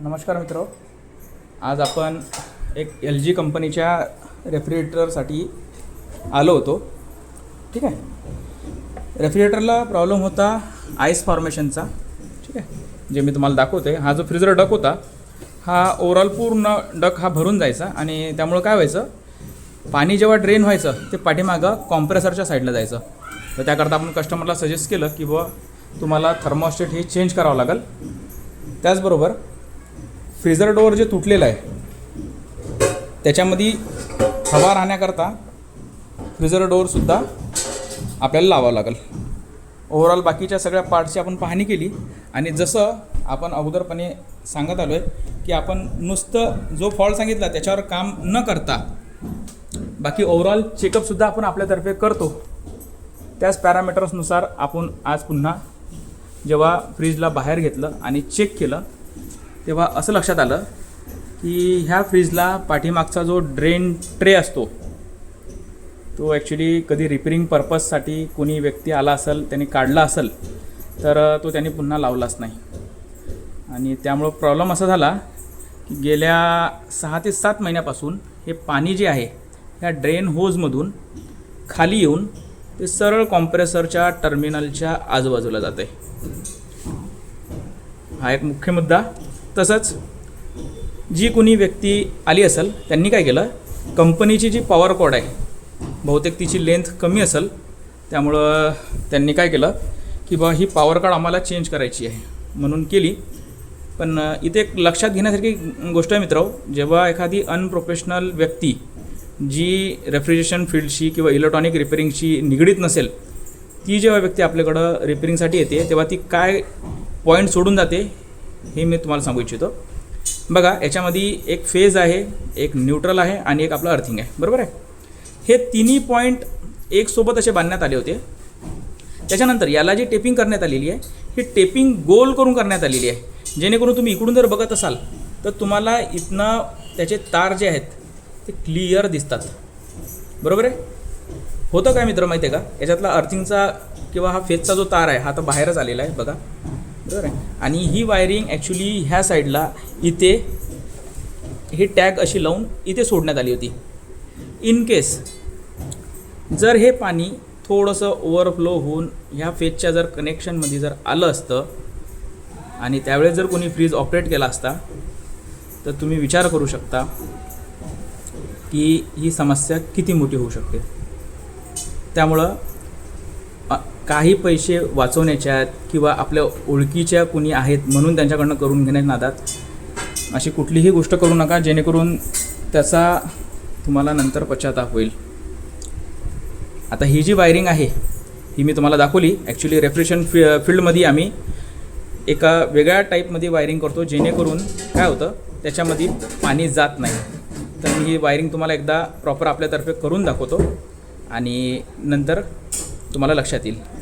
नमस्कार मित्र. आज आपण एक एल जी कंपनीच्या रेफ्रिजरेटरसाठी आलो होतो. ठीक आहे? रेफ्रिजरेटरला प्रॉब्लेम होता आईस फॉर्मेशनचा ठीक आहे? जे मी तुम्हाला दाखवते हा जो फ्रीजर डक होता हा ओव्हरऑल पूर्ण डक हा भरून जायचा आणि त्यामुळं काय व्हायचं? पाणी जेव्हा ड्रेन व्हायचं ते पाठीमागं कॉम्प्रेसरच्या साईडला जायचं. तर त्याकरता आपण कस्टमरला सजेस्ट केलं की बुवा तुम्हाला थर्मोस्टेट हे चेंज करावं लागेल. त्याचबरोबर फ्रीजर डोअर जे तुटलेलं आहे त्याच्यामध्ये हवा राहण्याकरता फ्रीजर डोअरसुद्धा आपल्याला लावावं लागेल. ओव्हरऑल बाकीच्या सगळ्या पार्टची आपण पाहणी केली आणि जसं आपण अगोदरपणे सांगत आलो आहे की आपण नुसतं जो फॉल्ट सांगितला त्याच्यावर काम न करता बाकी ओव्हरऑल चेकअपसुद्धा आपण आपल्यातर्फे करतो. त्याच पॅरामीटर्सनुसार आपण आज पुन्हा जेव्हा फ्रीजला बाहेर घेतलं आणि चेक केलं तेव्हा असं लक्षात आलं की ह्या फ्रीजला पाठीमागचा जो ड्रेन ट्रे असतो तो ॲक्च्युली कधी रिपेरिंग पर्पजसाठी कोणी व्यक्ती आला असेल त्यांनी काढला असेल तर तो त्यांनी पुन्हा लावलाच नाही. आणि त्यामुळं प्रॉब्लेम असा झाला की गेल्या सहा ते सात महिन्यापासून हे पाणी जे आहे ह्या ड्रेन होजमधून खाली येऊन ते सरळ कॉम्प्रेसरच्या टर्मिनलच्या आजूबाजूला जात आहे हा एक मुख्य मुद्दा. तसंच जी कोणी व्यक्ती आली असेल त्यांनी काय केलं? कंपनीची जी पॉवर कॉड आहे बहुतेक तिची लेंथ कमी असेल त्यामुळं त्यांनी काय केलं की बा ही पॉवर कार्ड आम्हाला चेंज करायची आहे म्हणून केली. पण इथे एक लक्षात घेण्यासारखी गोष्ट आहे मित्र जेव्हा एखादी अनप्रोफेशनल व्यक्ती जी रेफ्रिजरेशन फील्डशी किंवा इलेक्ट्रॉनिक रिपेरिंगशी निगडीत नसेल ती जेव्हा व्यक्ती आपल्याकडं रिपेरिंगसाठी येते तेव्हा ती काय पॉईंट सोडून जाते हे मी तुम्हाला सांगू इच्छितो. बघा याच्यामध्ये एक फेज आहे एक न्यूट्रल आहे आणि एक आपलं अर्थिंग आहे. बरोबर आहे? हे तिन्ही पॉईंट एकसोबत असे बांधण्यात आले होते. त्याच्यानंतर याला जी टेपिंग करण्यात आलेली आहे ही टेपिंग गोल करून करण्यात आलेली आहे. जेणेकरून तुम्ही इकडून जर बघत असाल तर तुम्हाला इथनं त्याचे तार जे आहेत ते क्लिअर दिसतात. बरोबर आहे? होतं काय मित्र माहिती आहे का? याच्यातला अर्थिंगचा किंवा हा फेजचा जो तार आहे हा तर बाहेरच आलेला आहे बघा. बरोबर आहे? आणि ही वायरिंग ॲक्च्युली ह्या साईडला इथे ही टॅग अशी लावून इथे सोडण्यात आली होती. इन केस जर हे पाणी थोडंसं ओव्हरफ्लो होऊन ह्या फेजच्या जर कनेक्शनमध्ये जर आलं असतं आणि त्यावेळेस जर कोणी फ्रीज ऑपरेट केला असता तर तुम्ही विचार करू शकता की ही समस्या किती मोठी होऊ शकते. त्यामुळं काही पैसे वाचवण्याच्या आहेत किंवा आपल्या ओळखीच्या कुणी आहेत म्हणून त्यांच्याकडनं करून घेण्याच्या नादात. अशी कुठलीही गोष्ट करू नका जेणेकरून त्याचा तुम्हाला नंतर पश्चाताप होईल. आता ही जी वायरिंग आहे ही मी तुम्हाला दाखवली. ॲक्च्युली रेफ्रिजरेशन फी फील्डमध्ये आम्ही एका वेगळ्या टाईपमध्ये वायरिंग करतो जेणेकरून काय होतं त्याच्यामध्ये पाणी जात नाही. तर मी ही वायरिंग तुम्हाला एकदा प्रॉपर आपल्यातर्फे करून दाखवतो. आणि नंतर तुम्हाला लक्षात येईल.